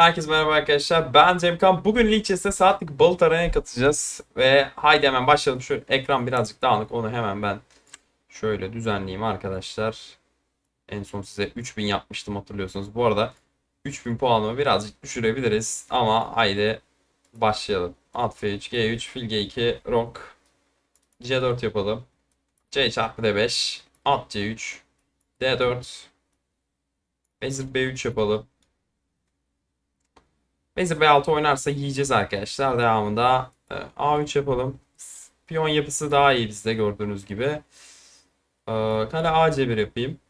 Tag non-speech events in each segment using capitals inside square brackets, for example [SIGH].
Herkese merhaba arkadaşlar. Ben Cemkan. Bugün Lichess'te saatlik balık aramaya katacağız. Ve haydi hemen başlayalım. Şu ekran birazcık dağınık. Onu hemen ben şöyle düzenleyeyim arkadaşlar. En son size 3000 yapmıştım hatırlıyorsunuz. Bu arada 3000 puanımı birazcık düşürebiliriz. Ama haydi başlayalım. At F3, G3, fil G2, Rock. C4 yapalım. C çarpı D5. At C3. D4. Vezir B3 yapalım. Vezir B6 oynarsa yiyeceğiz arkadaşlar. Devamında e, A3 yapalım. Piyon yapısı daha iyi bizde gördüğünüz gibi. E, Kale AC1 yapayım.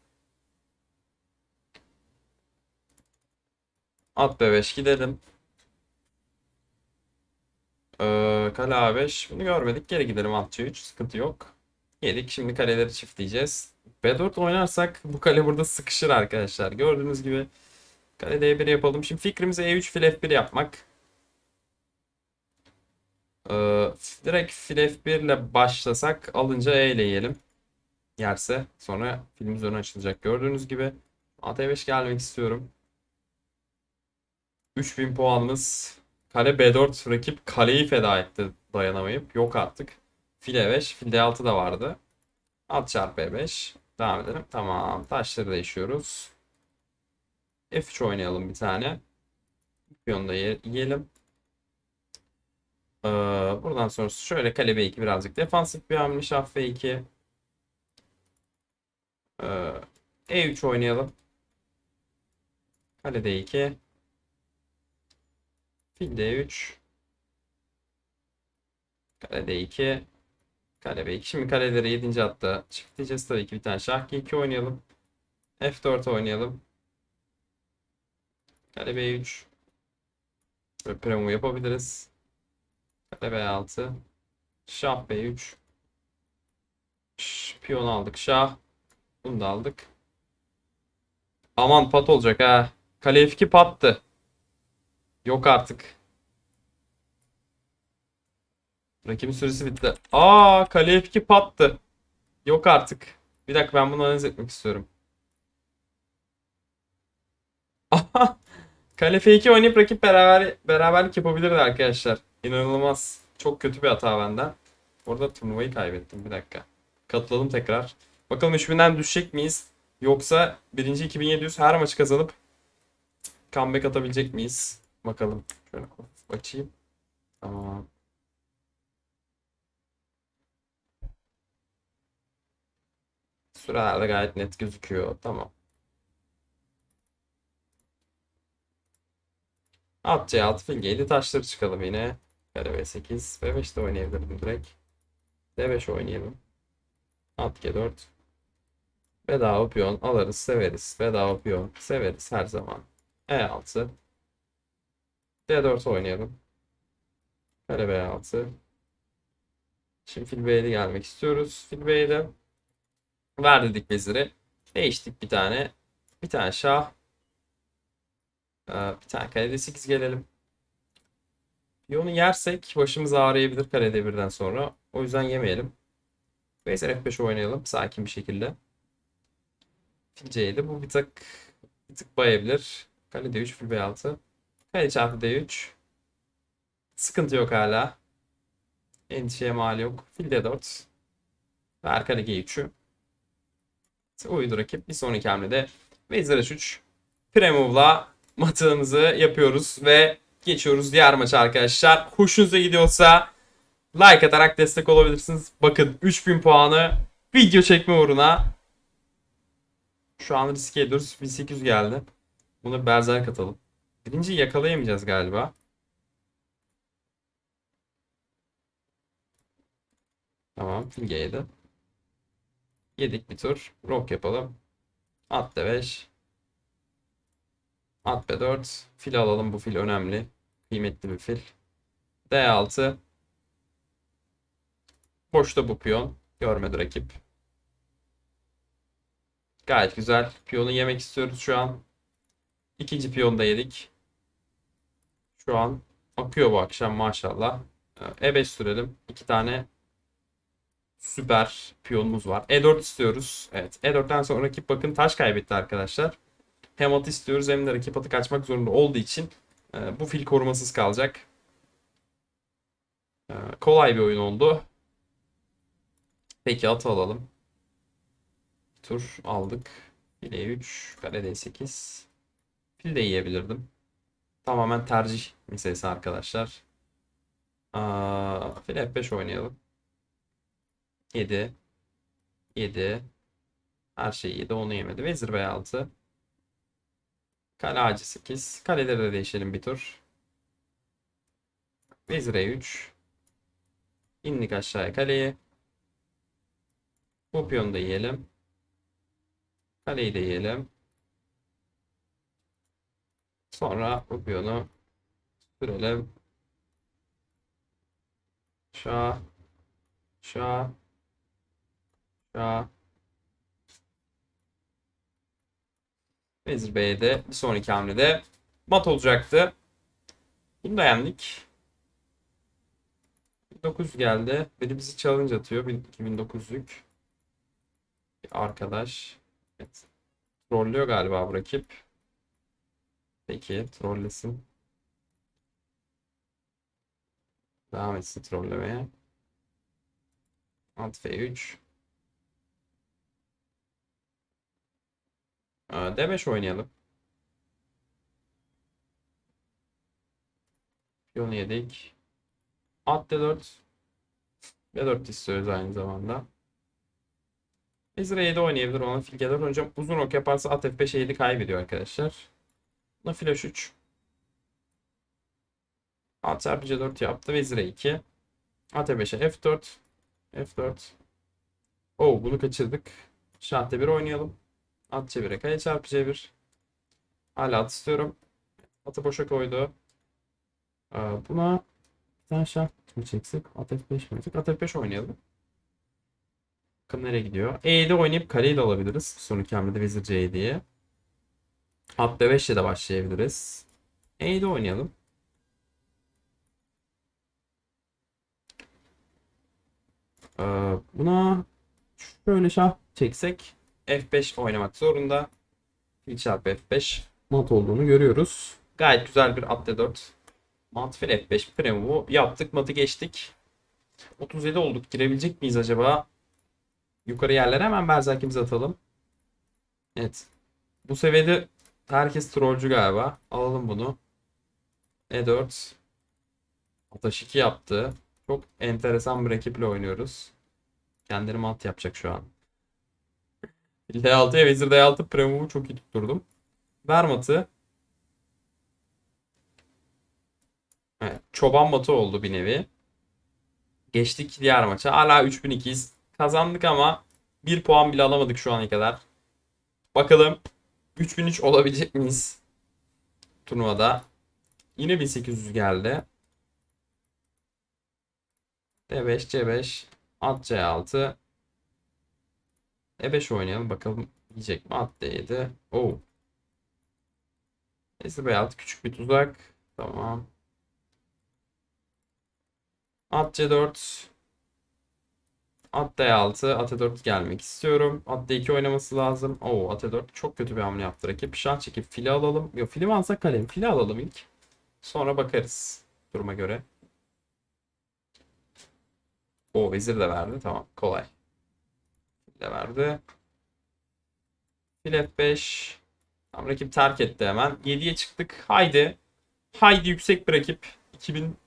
At B5 gidelim. E, Kale A5. Bunu görmedik. Geri gidelim at C3. Sıkıntı yok. Yedik. Şimdi kaleleri çiftleyeceğiz. B4 oynarsak bu kale burada sıkışır arkadaşlar. Gördüğünüz gibi Kale D1 yapalım. Şimdi fikrimiz E3 fil F1 yapmak. Ee, direkt fil F1 ile başlasak alınca E ile yiyelim. Yerse sonra filmimiz ön açılacak. Gördüğünüz gibi AT5 gelmek istiyorum. 3000 puanımız. Kale B4 rakip kaleyi feda etti dayanamayıp. Yok artık. Fil E5, fil D6 da vardı. At çarpı E5. Devam edelim. Tamam. Taşları değişiyoruz. F3 oynayalım bir tane. Piyonu da ye- yiyelim. Ee, buradan sonrası şöyle kale B2 birazcık defansif bir hamle. Şah F2. Ee, E3 oynayalım. Kale D2. Fil D3. Kale D2. Kale B2. Şimdi kaleleri 7. hatta çiftleyeceğiz. Tabii ki bir tane şah G2 oynayalım. F4 oynayalım. Kale B3. Böyle premo yapabiliriz. Kale B6. Şah B3. Ş- Piyon aldık. Şah. Bunu da aldık. Aman pat olacak ha. Kale F2 pattı. Yok artık. Rakibin süresi bitti. Aa kale F2 pattı. Yok artık. Bir dakika ben bunu analiz etmek istiyorum. [LAUGHS] Aha. Kale F2 oynayıp rakip beraber beraberlik yapabilirdi arkadaşlar. İnanılmaz. Çok kötü bir hata benden. Orada turnuvayı kaybettim. Bir dakika. Katılalım tekrar. Bakalım 3000'den düşecek miyiz? Yoksa birinci 2700 her maçı kazanıp comeback atabilecek miyiz? Bakalım. Şöyle açayım. Tamam. Sürelerde gayet net gözüküyor. Tamam. At C6 fil G7 taşları çıkalım yine. Kare B8. B5 de oynayabilirdim direkt. D5 oynayalım. At G4. Bedava piyon alırız severiz. Bedava piyon severiz her zaman. E6. D4 oynayalım. Kare B6. Şimdi fil B'ye gelmek istiyoruz. Fil B'ye de ver dedik veziri. Değiştik bir tane. Bir tane şah. Ee, Bir tane kalede 8 gelelim. Piyonu yersek başımız ağrıyabilir kalede birden sonra. O yüzden yemeyelim. Vezir F5 oynayalım sakin bir şekilde. Fil C7 bu bir tık bir tık bayabilir. Kale D3 fil B6. Kale çarpı D3. Sıkıntı yok hala. Endişeye mal yok. Fil D4. Ver kale G3'ü. Uydu rakip. Bir sonraki hamlede Vezir H3. Premove'la matığımızı yapıyoruz ve geçiyoruz diğer maça arkadaşlar. Hoşunuza gidiyorsa like atarak destek olabilirsiniz. Bakın 3000 puanı video çekme uğruna şu an riske ediyoruz. 1800 geldi. Buna berserk atalım. Birinciyi yakalayamayacağız galiba. Tamam. Fil G7. Yedik bir tur. Rock yapalım. At D5. At B4. Fil alalım. Bu fil önemli. Kıymetli bir fil. D6. Boşta bu piyon. Görmedi rakip. Gayet güzel. Piyonu yemek istiyoruz şu an. İkinci piyonu da yedik. Şu an akıyor bu akşam maşallah. Ee, E5 sürelim. İki tane süper piyonumuz var. E4 istiyoruz. Evet. E4'ten sonra rakip bakın taş kaybetti arkadaşlar. Hem atı istiyoruz hem de rakip atı kaçmak zorunda olduğu için Ee, bu fil korumasız kalacak. Ee, kolay bir oyun oldu. Peki atı alalım. Tur aldık. File 3, kale D8. Fil de yiyebilirdim. Tamamen tercih meselesi arkadaşlar. Aa, fil F5 oynayalım. 7. 7. Her şey 7. Onu yemedi. Vezir B6. Kale AC8. Kaleleri de değişelim bir tur. Vezir E3. İndik aşağıya kaleye. Bu piyonu da yiyelim. Kaleyi de yiyelim. Sonra bu piyonu sürelim. Şah. Şah. Şah. Vezir B'ye de bir sonraki hamlede mat olacaktı. Bunu da yendik. 1900 geldi. Biri bizi challenge atıyor. 2900'lük. Bir arkadaş. Evet. Trollüyor galiba bu rakip. Peki trollesin. Devam etsin trollemeye. Alt F3. D5 oynayalım. Piyonu yedik. At D4. D4 istiyoruz aynı zamanda. Vezir E7 oynayabilir ona fil G4. Hocam uzun ok yaparsa at F5 E7 kaybediyor arkadaşlar. Buna fil H3. At çarpı C4 yaptı. Vezir E2. At E5'e F4. F4. Oo bunu kaçırdık. Şah D1 oynayalım. At C1'e kale çarpı C1. Hala at istiyorum. Atı boşa koydu. Ee, Buna bir tane şah mı çeksek? At F5 mi çeksek? At F5 oynayalım. Bakın nereye gidiyor? E7 oynayıp kaleyi de alabiliriz. Sonraki hamlede vezir C7'ye. At B5 ile de başlayabiliriz. E7 oynayalım. Ee, buna şöyle şah çeksek F5 oynamak zorunda. Fil çarpı F5 mat olduğunu görüyoruz. Gayet güzel bir at D4. Mat fil F5 premove'u yaptık. Matı geçtik. 37 olduk. Girebilecek miyiz acaba? Yukarı yerlere hemen berzerkimizi atalım. Evet. Bu seviyede herkes trollcü galiba. Alalım bunu. E4. Ataş 2 yaptı. Çok enteresan bir rakiple oynuyoruz. Kendini mat yapacak şu an. D6'ya vezir D6 premove'u çok iyi tutturdum. Ver matı. Evet, çoban matı oldu bir nevi. Geçtik diğer maça. Hala 3002'yiz. Kazandık ama 1 puan bile alamadık şu ana kadar. Bakalım 3003 olabilecek miyiz? Turnuvada. Yine 1800 geldi. D5, C5, at C6. E5 oynayalım. Bakalım yiyecek mi? At D7. Oo. Neyse B6 küçük bir tuzak. Tamam. At C4. At D6. At E4 gelmek istiyorum. At D2 oynaması lazım. Oo at E4 çok kötü bir hamle yaptı rakip. Şah çekip fili alalım. Yok fili mi alsak kalem? Fili alalım ilk. Sonra bakarız duruma göre. O vezir de verdi. Tamam kolay. De verdi. Fil F5. Tamam rakip terk etti hemen. 7'ye çıktık. Haydi. Haydi yüksek bir rakip. 2000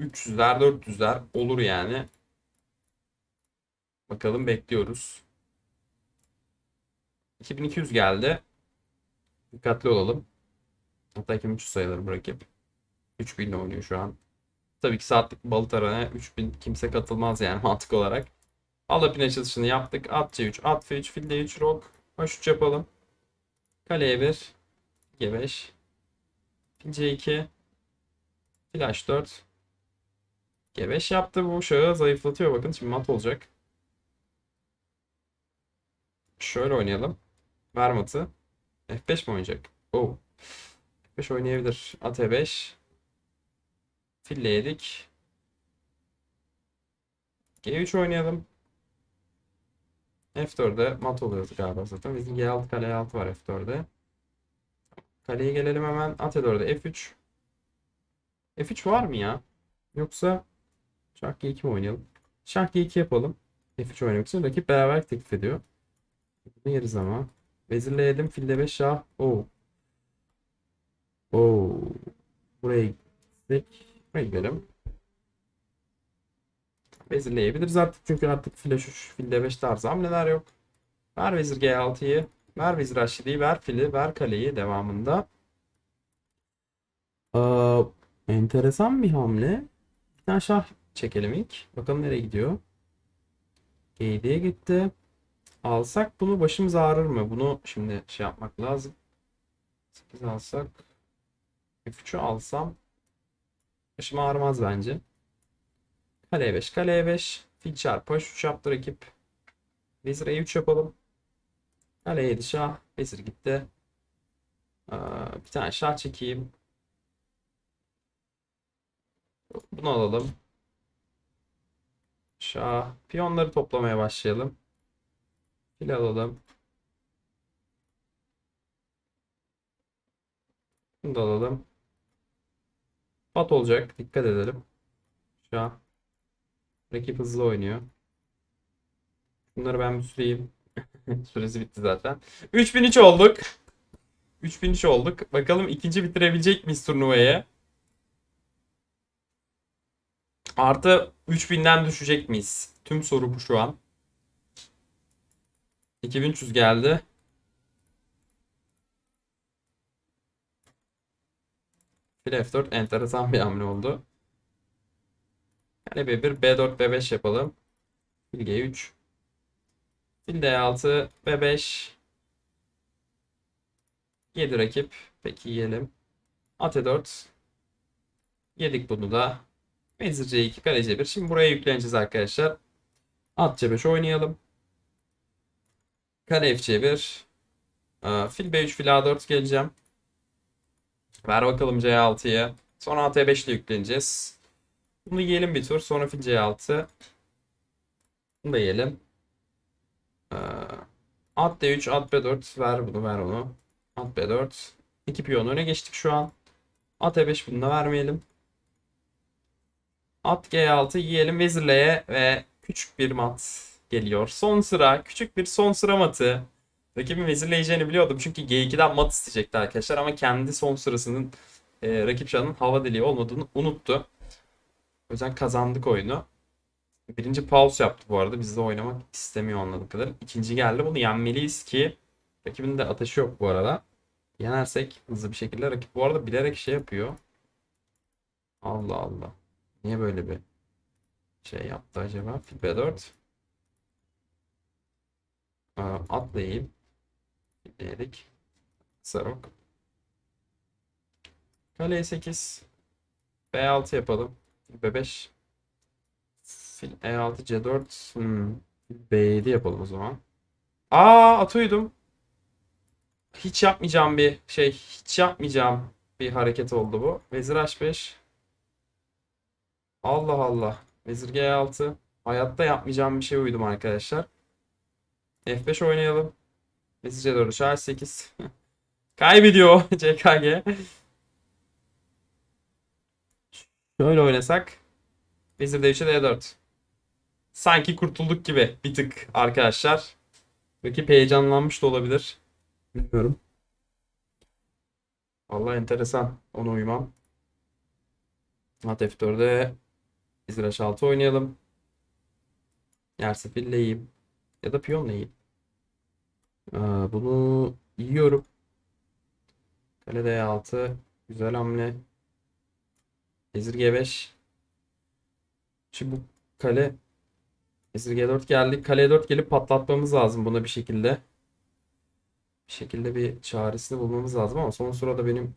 300'ler 400'ler olur yani. Bakalım bekliyoruz. 2200 geldi. Dikkatli olalım. Hatta 2300 sayılır bu rakip. 3000 ile oynuyor şu an. Tabii ki saatlik balık arana 3000 kimse katılmaz yani [LAUGHS] mantık olarak. Alapin açılışını yaptık. At C3, at F3, fil D3, rok. H3 yapalım. Kaleye 1. G5. Fil C2. Fil H4. G5 yaptı bu şahı zayıflatıyor bakın şimdi mat olacak. Şöyle oynayalım. Ver matı. F5 mi oynayacak? Oh. F5 oynayabilir. At E5. Fille yedik. G3 oynayalım. F4'de mat oluyordu galiba zaten. Bizim G6 kale 6 var F4'de. Kaleye gelelim hemen. At E4'e F3. F3 var mı ya? Yoksa Şah G2 mi oynayalım? Şah G2 yapalım. F3 oynamak için rakip beraber teklif ediyor. Bunu yeriz ama. Vezirleyelim. Filde 5 şah. Oo. Oo. Buraya gittik. Buraya gidelim. Vezirleyebiliriz artık çünkü artık file 3, filde 5 tarzı hamleler yok. Ver vezir G6'yı. Ver vezir H7'yi. Ver fili. Ver kaleyi devamında. Aa, enteresan bir hamle. Bir tane şah çekelim ilk. Bakalım nereye gidiyor. G7'ye gitti. Alsak bunu başımız ağrır mı? Bunu şimdi şey yapmak lazım. 8 alsak. F3'ü alsam. Başım ağrımaz bence. Kale 5, kale 5. Fil çarpı H3 yaptı rakip. Vezir E3 yapalım. Kale 7 şah. Vezir gitti. Aa, bir tane şah çekeyim. Bunu alalım. Şah. Piyonları toplamaya başlayalım. Fil alalım. Bunu da alalım. Pat olacak. Dikkat edelim. Şah. Rakip hızlı oynuyor. Bunları ben bir süreyim. [LAUGHS] Süresi bitti zaten. 3003 olduk. 3003 olduk. Bakalım ikinci bitirebilecek miyiz turnuvayı? Artı 3000'den düşecek miyiz? Tüm soru bu şu an. 2300 geldi. Fil F4 enteresan bir hamle oldu. Yani B1, B4, B5 yapalım. Fil G3. Fil D6, B5. 7 rakip. Peki yiyelim. At E4. Yedik bunu da. Vezir C2, kale C1. Şimdi buraya yükleneceğiz arkadaşlar. At C5 oynayalım. Kale F C1. Aa, Fil B3, fil A4 geleceğim. Ver bakalım C6'ya. Sonra at E5 ile yükleneceğiz. Bunu yiyelim bir tur. Sonra fil C6. Bunu da yiyelim. Aa, At D3, at B4. Ver bunu, ver onu. At B4. İki piyon öne geçtik şu an. At E5 bunu da vermeyelim. At G6 yiyelim vezirleye ve küçük bir mat geliyor. Son sıra küçük bir son sıra matı. Rakibin vezirleyeceğini biliyordum çünkü G2'den mat isteyecekti arkadaşlar ama kendi son sırasının e, rakip şahının hava deliği olmadığını unuttu. O yüzden kazandık oyunu. Birinci pause yaptı bu arada. Biz de oynamak istemiyor anladığım kadar. İkinci geldi. Bunu yenmeliyiz ki rakibin de ateşi yok bu arada. Yenersek hızlı bir şekilde rakip bu arada bilerek şey yapıyor. Allah Allah. Niye böyle bir şey yaptı acaba? Fil B4. Aa, Atlayayım. Diyerek. Sarok. Kale 8. B6 yapalım. Fil B5. Fil E6 C4. Hmm. Fil B7 yapalım o zaman. Aa at uyudum. Hiç yapmayacağım bir şey. Hiç yapmayacağım bir hareket oldu bu. Vezir H5. Allah Allah. Vezir G6. Hayatta yapmayacağım bir şey uydum arkadaşlar. F5 oynayalım. Vezir C4 şah 8. Kaybediyor CKG. Şöyle oynasak. Vezir D3'e D4. Sanki kurtulduk gibi bir tık arkadaşlar. Rakip heyecanlanmış da olabilir. Bilmiyorum. Vallahi enteresan. Ona uymam. At F4'de Vezir H6 oynayalım. Yerse fille yiyeyim. Ya da piyonla yiyeyim. Aa, bunu yiyorum. Kale D6. Güzel hamle. Vezir G5. Şimdi bu kale Vezir G4 geldi. Kale 4 gelip patlatmamız lazım buna bir şekilde. Bir şekilde bir çaresini bulmamız lazım ama son sırada benim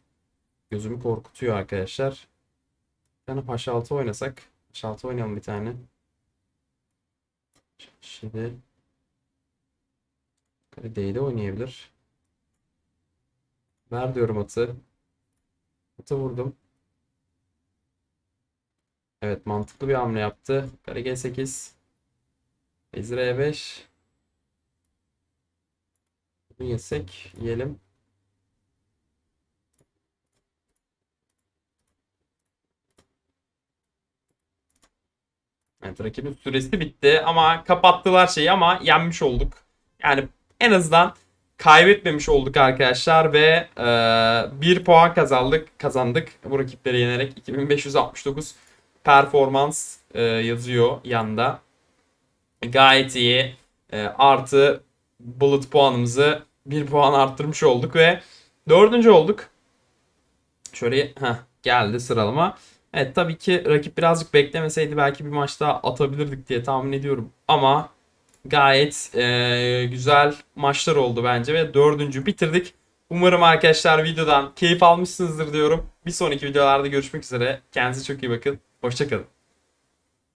gözümü korkutuyor arkadaşlar. Bir tane paşa 6 oynasak. Paşa 6 oynayalım bir tane. Şimdi Kale D'de oynayabilir. Ver diyorum atı. Atı vurdum. Evet mantıklı bir hamle yaptı. Kare G8. Vezir E5. Yesek yiyelim. Evet rakibin süresi bitti ama kapattılar şeyi ama yenmiş olduk. Yani en azından kaybetmemiş olduk arkadaşlar ve e, 1 puan kazandık kazandık bu rakipleri yenerek 2569 performans e, yazıyor yanda. Gayet iyi. E, artı bullet puanımızı bir puan arttırmış olduk ve dördüncü olduk. Şöyle heh, geldi sıralama. Evet tabii ki rakip birazcık beklemeseydi belki bir maç daha atabilirdik diye tahmin ediyorum. Ama gayet e, güzel maçlar oldu bence ve dördüncü bitirdik. Umarım arkadaşlar videodan keyif almışsınızdır diyorum. Bir sonraki videolarda görüşmek üzere. Kendinize çok iyi bakın. Hoşçakalın.